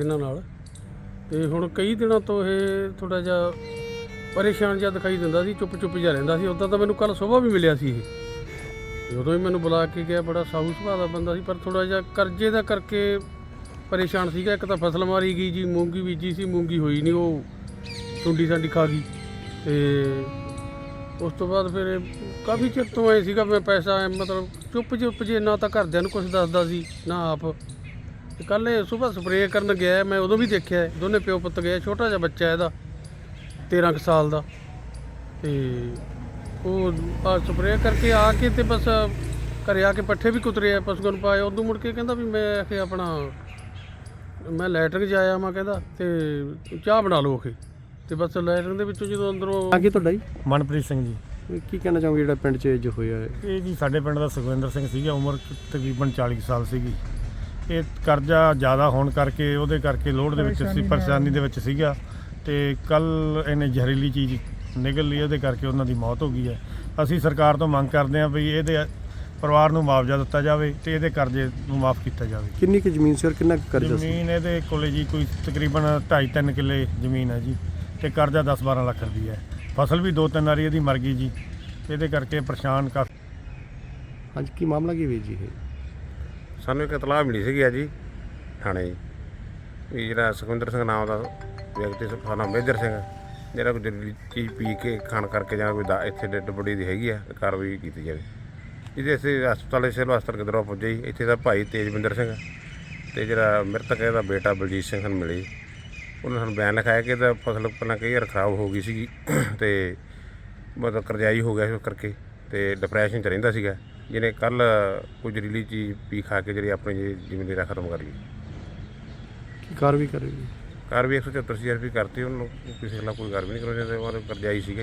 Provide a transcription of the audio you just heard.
ਇਹਨਾਂ ਨਾਲ। ਤੇ ਹੁਣ ਕਈ ਦਿਨਾਂ ਤੋਂ ਇਹ ਥੋੜਾ ਜਿਹਾ ਪਰੇਸ਼ਾਨ ਜਿਹਾ ਦਿਖਾਈ ਦਿੰਦਾ ਸੀ, ਚੁੱਪ ਚੁੱਪ ਜਿਹਾ ਰਹਿੰਦਾ ਸੀ। ਉਦਾਂ ਤਾਂ ਮੈਨੂੰ ਕੱਲ ਸਵੇਰ ਵੀ ਮਿਲਿਆ ਸੀ ਇਹ। ਤੇ ਉਦੋਂ ਹੀ ਮੈਨੂੰ ਬੁਲਾ ਕੇ ਗਿਆ, ਬੜਾ ਸਾਊ ਸੁਭਾਅ ਦਾ ਬੰਦਾ ਸੀ, ਪਰ ਥੋੜਾ ਜਿਹਾ ਕਰਜ਼ੇ ਦਾ ਕਰਕੇ ਪਰੇਸ਼ਾਨ ਸੀਗਾ। ਇੱਕ ਤਾਂ ਫਸਲ ਮਾਰੀ ਗਈ ਜੀ, ਮੂੰਗੀ ਬੀਜੀ ਸੀ, ਮੂੰਗੀ ਹੋਈ ਨਹੀਂ, ਉਹ ਸੁੰਡੀ ਸਾਡੀ ਖਾ ਗਈ। ਤੇ ਉਸ ਤੋਂ ਬਾਅਦ ਫਿਰ ਕਾਫੀ ਚਿਰ ਤੋਂ ਐ ਸੀਗਾ, ਮੈਂ ਪੈਸਾ, ਮਤਲਬ ਚੁੱਪ ਚੁੱਪ ਜੇ ਨਾ ਤਾਂ ਘਰਦਿਆਂ ਨੂੰ ਕੁਝ ਦੱਸਦਾ ਸੀ, ਨਾ ਆਪ। ਤੇ ਕੱਲ ਇਹ ਸਵੇਰ ਸਪਰੇਅ ਕਰਨ ਗਿਆ ਮੈਂ ਉਦੋਂ ਵੀ ਦੇਖਿਆ ਦੋਨੇ ਪਿਓ ਪੁੱਤ ਗਏ ਛੋਟਾ ਜਿਹਾ ਬੱਚਾ ਇਹਦਾ 13 ਕੁ ਸਾਲ ਦਾ। ਤੇ ਉਹ ਆ ਸਪਰੇਅ ਕਰਕੇ ਆ ਕੇ ਤੇ ਬਸ ਘਰੇ ਆ ਕੇ ਪੱਠੇ ਵੀ ਕੁਤਰੇ ਆ ਪਸ਼ੂਆਂ ਨੂੰ ਪਾਏ। ਉਦੋਂ ਮੁੜ ਕੇ ਕਹਿੰਦਾ ਵੀ ਮੈਂ ਆਖੇ ਆਪਣਾ ਮੈਂ ਲੈਟਰਿੰਗ ਜਾਇਆ ਮੈਂ ਕਹਿੰਦਾ ਤੇ ਚਾਹ ਬਣਾ ਲਓ ਆਖੇ। ਤੇ ਬਸ ਲੈਟਰਿੰਗ ਦੇ ਵਿੱਚੋਂ ਜਦੋਂ ਅੰਦਰੋਂ ਅੱਗੇ ਤੁਹਾਡਾ ਜੀ? ਮਨਪ੍ਰੀਤ ਸਿੰਘ ਜੀ। ਇਹ ਕੀ ਕਹਿਣਾ ਚਾਹੋਗੇ ਜਿਹੜਾ ਪਿੰਡ 'ਚ ਜੋ ਹੋਇਆ? ਹੈ ਇਹ ਜੀ ਸਾਡੇ ਪਿੰਡ ਦਾ ਸੁਖਵਿੰਦਰ ਸਿੰਘ ਸੀਗਾ ਉਮਰ ਤਕਰੀਬਨ 40 ਕੁ ਸਾਲ ਸੀਗੀ। ਇਹ ਕਰਜ਼ਾ ਜ਼ਿਆਦਾ ਹੋਣ ਕਰਕੇ ਉਹਦੇ ਕਰਕੇ ਲੋਡ ਦੇ ਵਿੱਚ ਸੀ ਪਰੇਸ਼ਾਨੀ ਦੇ ਵਿੱਚ ਸੀਗਾ ਤੇ ਕੱਲ ਇਹਨੇ ਜ਼ਹਿਰੀਲੀ ਚੀਜ਼ ਨਿਕਲ ਲਈ ਉਹਦੇ ਕਰਕੇ ਉਹਨਾਂ ਦੀ ਮੌਤ ਹੋ ਗਈ ਹੈ। ਅਸੀਂ ਸਰਕਾਰ ਤੋਂ ਮੰਗ ਕਰਦੇ ਹਾਂ ਵੀ ਇਹਦੇ ਪਰਿਵਾਰ ਨੂੰ ਮੁਆਵਜ਼ਾ ਦਿੱਤਾ ਜਾਵੇ ਤੇ ਇਹਦੇ ਕਰਜ਼ੇ ਨੂੰ ਮਾਫ ਕੀਤਾ ਜਾਵੇ। ਕਿੰਨੀ ਕੁ ਜ਼ਮੀਨ ਸੀ ਔਰ ਕਿੰਨਾ ਕੁ ਕਰਜ਼ਾ ਸੀ? ਜ਼ਮੀਨ ਇਹਦੇ ਕੋਲੇ ਜੀ ਕੋਈ ਤਕਰੀਬਨ 2.5-3 ਕਿੱਲੇ ਜ਼ਮੀਨ ਹੈ ਜੀ ਤੇ ਕਰਜ਼ਾ 10-12 ਲੱਖ ਰੁਪਈਆ ਹੈ। ਫਸਲ ਵੀ ਦੋ ਤਿੰਨ ਵਾਰੀ ਇਹਦੀ ਮਰ ਗਈ ਜੀ ਇਹਦੇ ਕਰਕੇ ਪਰੇਸ਼ਾਨ ਕਾਫੀ ਹਾਂਜੀ ਕੀ ਮਾਮਲਾ ਕੀ ਵੀ ਜੀ ਇਹ? ਸਾਨੂੰ ਇੱਕ ਇਤਲਾਹ ਮਿਲੀ ਸੀਗੀ ਅੱਜ ਜੀ, ਥਾਣੇ ਜੀ, ਵੀ ਜਿਹੜਾ ਸੁਖਵਿੰਦਰ ਸਿੰਘ ਨਾਮ ਦਾ ਵਿਅਕਤੀ ਸੁਖਾਨਾ ਸਾਨਾ ਮੇਜਰ ਸਿੰਘ, ਜਿਹੜਾ ਕੋਈ ਜ਼ਹਿਰੀਲੀ ਚੀਜ਼ ਪੀ ਕੇ ਖਾਣ ਕਰਕੇ ਜਾਂ ਕੋਈ ਦਾ ਇੱਥੇ ਡੈਡ ਬੋਡੀ ਦੀ ਹੈਗੀ ਆ ਤੇ ਕਾਰਵਾਈ ਕੀਤੀ ਜਾਵੇ ਇਹਦੇ ਅਸੀਂ ਹਸਪਤਾਲ ਸਿਵਲ ਹਸਪਤਾਲ ਕਿਧਰੋਂ ਪੁੱਜੇ ਜੀ, ਇੱਥੇ ਦਾ ਭਾਈ ਤੇਜਵਿੰਦਰ ਸਿੰਘ ਤੇ ਜਿਹੜਾ ਮ੍ਰਿਤਕ ਹੈ ਦਾ ਬੇਟਾ ਬਲਜੀਤ ਸਿੰਘ ਸਾਨੂੰ ਮਿਲੇ ਜੀ। ਉਹਨਾਂ ਸਾਨੂੰ ਬਿਆਨ ਲਿਖਾਇਆ ਕਿ ਇਹਦਾ ਫਸਲ ਪਹਿਲਾਂ ਕਈ ਵਾਰ ਖਰਾਬ ਹੋ ਗਈ ਸੀਗੀ ਤੇ ਮਤਲਬ ਕਰਜ਼ਾਈ ਹੋ ਗਿਆ ਸੀ ਉਸ ਕਰਕੇ ਤੇ ਡਿਪਰੈਸ਼ਨ ਚ ਰਹਿੰਦਾ ਸੀਗਾ ਜਿਹਨੇ ਕੱਲ ਕੋਈ ਜ਼ਹਿਰੀਲੀ ਚੀਜ਼ ਪੀ ਖਾ ਕੇ ਜਿਹੜੀ ਆਪਣੀ ਜੀ- ਜੀਵਨ ਦੀ ਰਾਹ ਖਤਮ ਕਰ ਲਈ ਕੀ ਕਾਰਵਾਈ ਕਰੇਗੀ ਕਾਰ ਵੀ 174 ਸੀਆਰਪੀ ਕਰਤੀ ਉਹਨੂੰ। ਕਿਸੇ ਖਿਲਾਫ ਕੋਈ ਕਾਰਵਾਈ ਨਹੀਂ ਕਰਨੀ ਚਾਹੁੰਦੇ ਉਹ ਕਰਜ਼ਾਈ ਸੀਗਾ